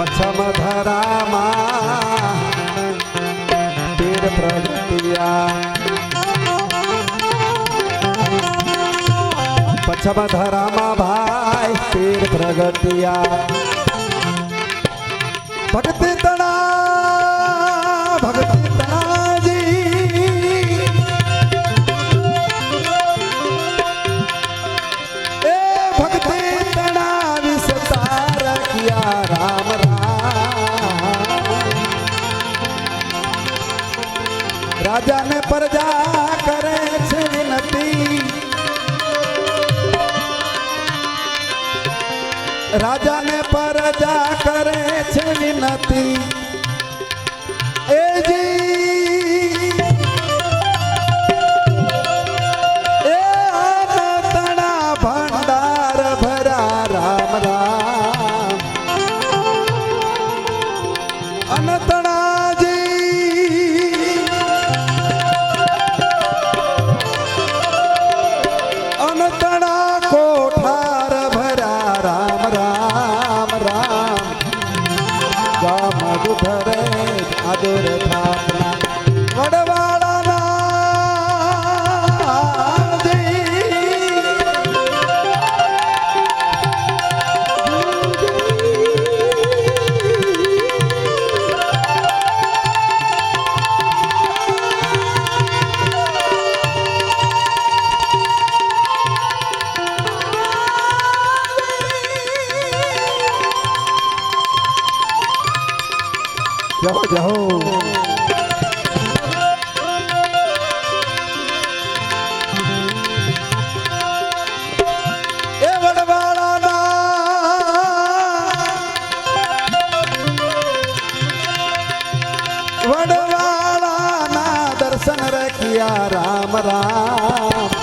પછમ ધરામાં પીર પ્રગટિયા પછમ ધરામાં ભાઈ પીર પ્રગટિયા ભક્તિ રાજા ને પ્રજા કરે છે વિનતી. રાજા ને પ્રજા કરે છે વિનતી. আদর ভাবনা। જહો જહો વડવાળાના દર્શન રખ્યા રામ રામ.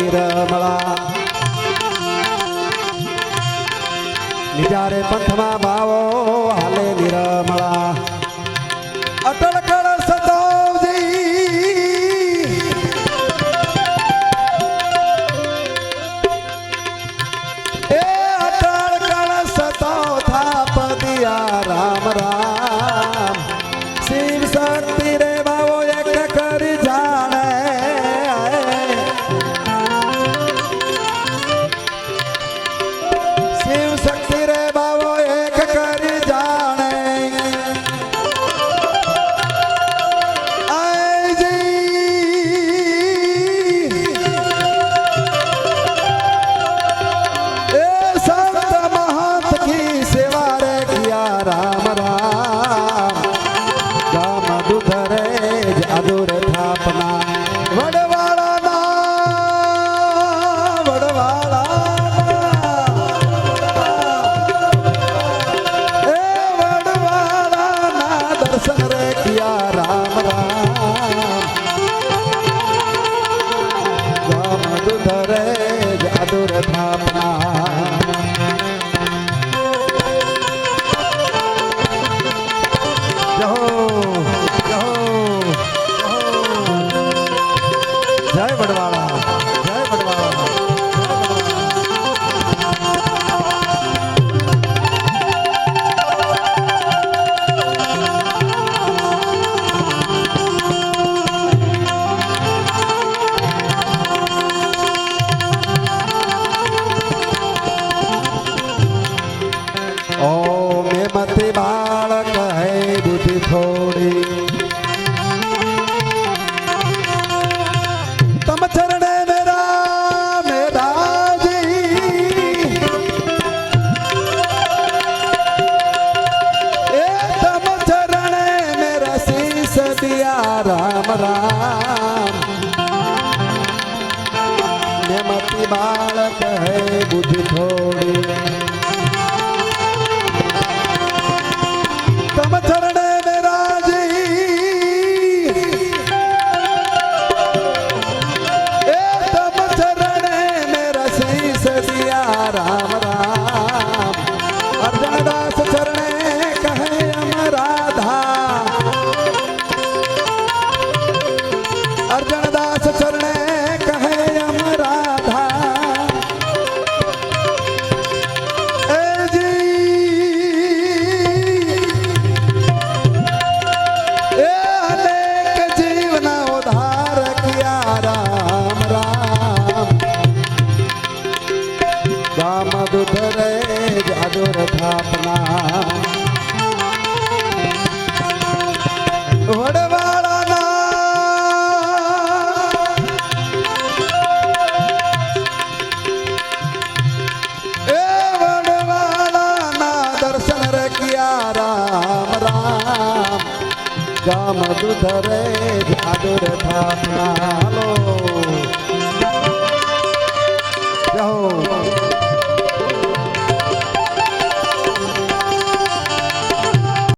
મારી રમળા નિજારે પંથમાં ભાવો स्थापना રામ રામ. ને મતી બાળક હે બુદ્ધિ થોડી. ગામ દુધરે જાદુર થાપના. લો જાઓ